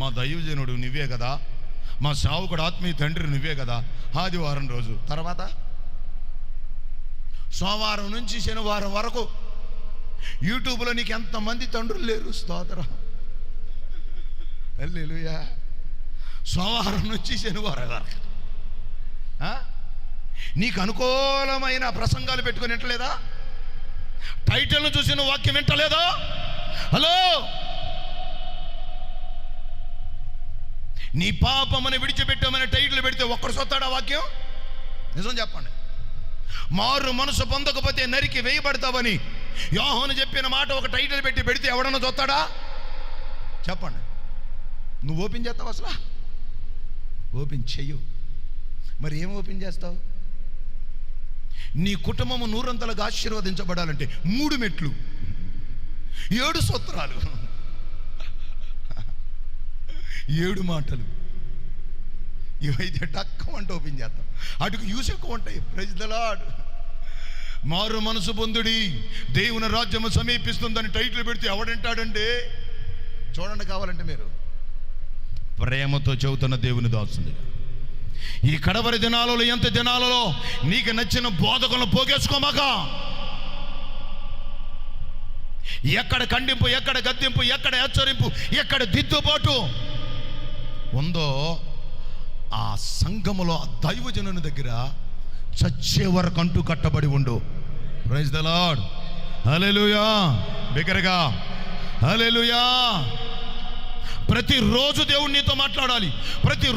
మా దైవజనుడు నువ్వే కదా. మా సావుకుడు ఆత్మీయ తండ్రి నువ్వే కదా. ఆదివారం రోజు. తర్వాత? సోమవారం నుంచి శనివారం వరకు. యూట్యూబ్లో నీకు ఎంతమంది తండ్రులు లేరు? స్తోత్రం. హల్లెలూయా. సోమవారం నుంచి శనివారం వరకు. నీకు అనుకూలమైన ప్రసంగాలు పెట్టుకుని వింటలేదా? టైటిల్ను చూసిన వాక్యం వింటలేదా? హలో? నీ పాపమని విడిచిపెట్టామని టైటిల్ పెడితే ఒక్కడు సొత్తాడా వాక్యం? నిజం చెప్పండి. మారు మనసు పొందకపోతే నరికి వేయబడతావని యోహోను చెప్పిన మాట ఒక టైటిల్ పెట్టి పెడితే ఎవడన్నా చూస్తాడా చెప్పండి. నువ్వు ఓపెన్ చేస్తావు అసలు? ఓపెన్ చెయ్యు. మరి ఏం ఓపెన్ చేస్తావు? నీ కుటుంబము నూరంతలుగా ఆశీర్వదించబడాలంటే మూడు మెట్లు. ఏడు సూత్రాలు. ఏడు మాటలు. ఇవైతే టక్కమంటే ఓపెన్ చేస్తాం అటుకు యూసే ఎక్కువ ఉంటాయి ప్రజలాడు మారు మనసు పొందుడి. దేవుని రాజ్యము సమీపిస్తుందని టైటిల్ పెడితే ఎవడంటాడండి? చూడండి కావాలంటే మీరు. ప్రేమతో చెబుతున్న దేవుని దాస్తుంది ఈ కడవరి దినాలలో ఎంత దినాలలో నీకు నచ్చిన బోధకులను పోగేసుకోమాక? ఎక్కడ ఖండింపు ఎక్కడ గద్దింపు ఎక్కడ హెచ్చరింపు ఎక్కడ దిద్దుబాటు? ఉందో ఆ సంఘములో ఆ దైవజనుని దగ్గర చచ్చే వరకు అంటూ కట్టబడి ఉండు. ప్రైజ్ ద లాడ్ హలెలుయా బిగరగా హలెలుయా ప్రతిరోజు దేవుడు నీతో మాట్లాడాలి. ప్రతి